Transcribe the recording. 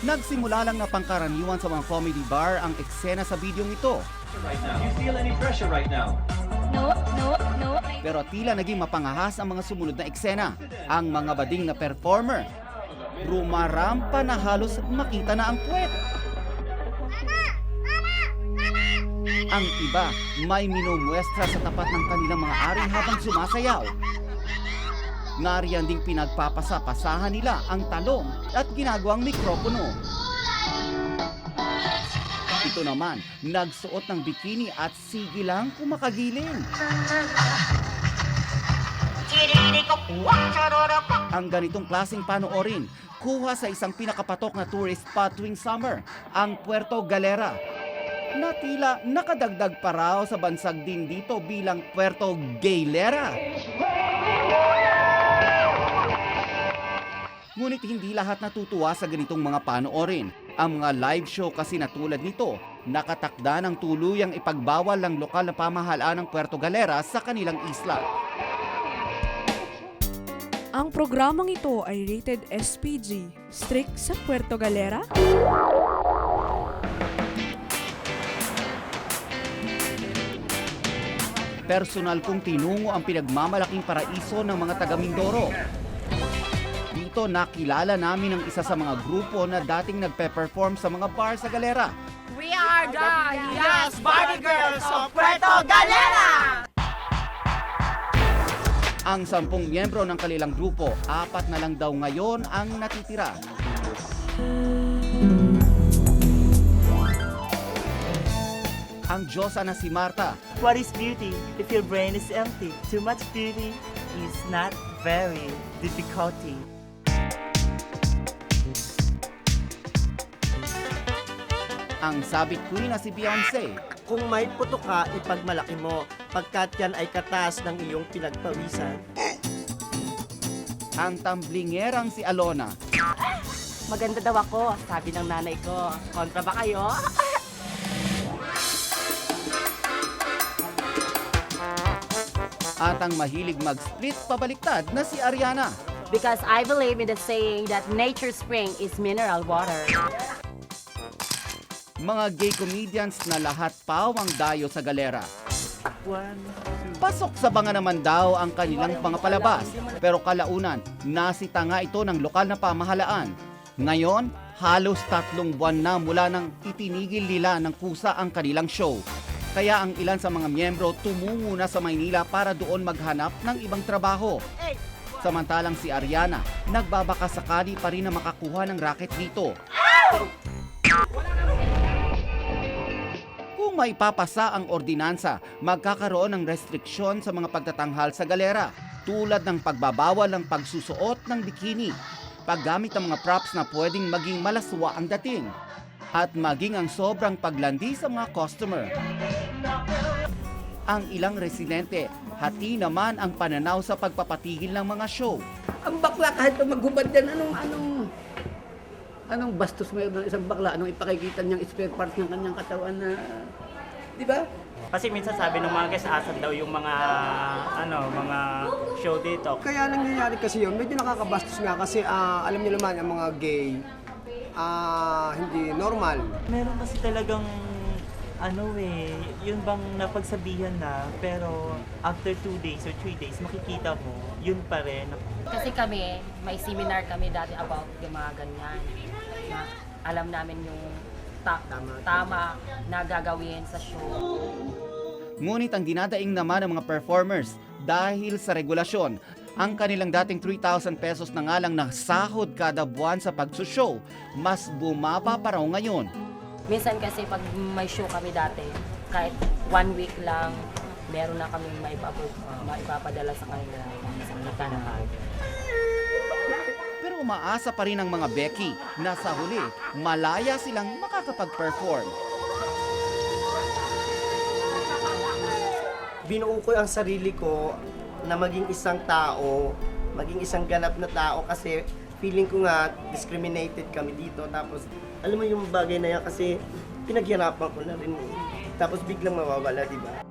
Nagsimula lang na pangkaraniwan sa mga comedy bar ang eksena sa bidyong ito. right now? You feel any pressure right now? No, no, no. Pero tila naging mapangahas ang mga sumunod na eksena. Ang mga bading na performer. Rumarampa na halos makita na ang puwet. Ang iba may minumuestra sa tapat ng kanilang mga ari habang sumasayaw. Nariyan ding pinagpapasa-pasahan nila ang talong at ginagawang mikropono. Ito naman, nagsuot ng bikini at sige lang kumakagiling. Ang ganitong klaseng panoorin, kuha sa isang pinakapatok na tourist spot tuwing summer, ang Puerto Galera. Na tila nakadagdag pa raw sa bansag din dito bilang Puerto Gaylera. Ngunit hindi lahat natutuwa sa ganitong mga panoorin. Ang mga live show kasi na tulad nito, nakatakda ng tuluyang ipagbawal ng lokal na pamahalaan ng Puerto Galera sa kanilang isla. Ang programang ito ay rated SPG. Strict sa Puerto Galera? Personal kong tinungo ang pinagmamalaking paraiso ng mga taga Mindoro. Dito nakilala namin ang isa sa mga grupo na dating nagpe-perform sa mga bar sa galera. We are the Yes Barbie Girls of Puerto Galera! Ang sampung miyembro ng kanilang grupo, apat na lang daw ngayon ang natitira. Ang Diyosa na si Marta, What is beauty if your brain is empty? Too much beauty is not very difficulty. Ang sabit queen na si Beyonce, Kung may puto ka, ipagmalaki mo, pagkat yan ay katas ng iyong pinagpawisan. ang tamblingerang si Alona, Maganda daw ako, sabi ng nanay ko. Kontra ba kayo? at ang mahilig mag-split pabaliktad na si Ariana. Because I believe in the saying that nature spring is mineral water. Mga gay comedians na lahat paw ang dayo sa galera. Pasok sa banga naman daw ang kanilang mga palabas. Pero kalaunan, nasita nga ito ng lokal na pamahalaan. Ngayon, halos tatlong buwan na mula nang itinigil nila ng kusa ang kanilang show. Kaya ang ilan sa mga miyembro tumungo na sa Maynila para doon maghanap ng ibang trabaho. Samantalang si Ariana, nagbabaka sakali pa rin na makakuha ng racket dito. Kung may papasa ang ordinansa, magkakaroon ng restriksyon sa mga pagtatanghal sa galera, tulad ng pagbabawal ng pagsusuot ng bikini, paggamit ng mga props na pwedeng maging malaswa ang dating, at maging ang sobrang paglandi sa mga customer. Ang ilang residente, hati naman ang pananaw sa pagpapatigil ng mga show. Ang bakla kahit pa maghubad yan, anong, anong, anong bastos mayroon ng isang bakla, anong ipakikita niyang spare parts ng kanyang katawan na, di ba? Kasi minsan sabi ng mga guests, asan daw yung mga, ano, mga show dito. Kaya nangyayari kasi yun, medyo nakakabastos nga kasi ah, alam niyo naman ang mga gay, ah, hindi normal. Meron kasi talagang, ano eh, yun bang napagsabihan na, pero after two days or three days, makikita mo, yun pa rin. Kasi kami, may seminar kami dati about yung mga ganyan. Na alam namin yung ta- tama na gagawin sa show. Ngunit ang dinadaing naman ng mga performers dahil sa regulasyon, ang kanilang dating 3,000 pesos na nga lang na sahod kada buwan sa pagsushow, mas bumaba pa raw ngayon. Minsan kasi pag may show kami dati, kahit one week lang, meron na kami maipapu- uh, maipapadala sa kanila. Sa kanila. Pero umaasa pa rin ang mga Becky na sa huli, malaya silang makakapag-perform. Binuo ko ang sarili ko na maging isang tao, maging isang ganap na tao kasi feeling ko nga discriminated kami dito. Tapos, alam mo yung bagay na yan kasi pinaghirapan ko na rin. Tapos biglang mawawala, di ba?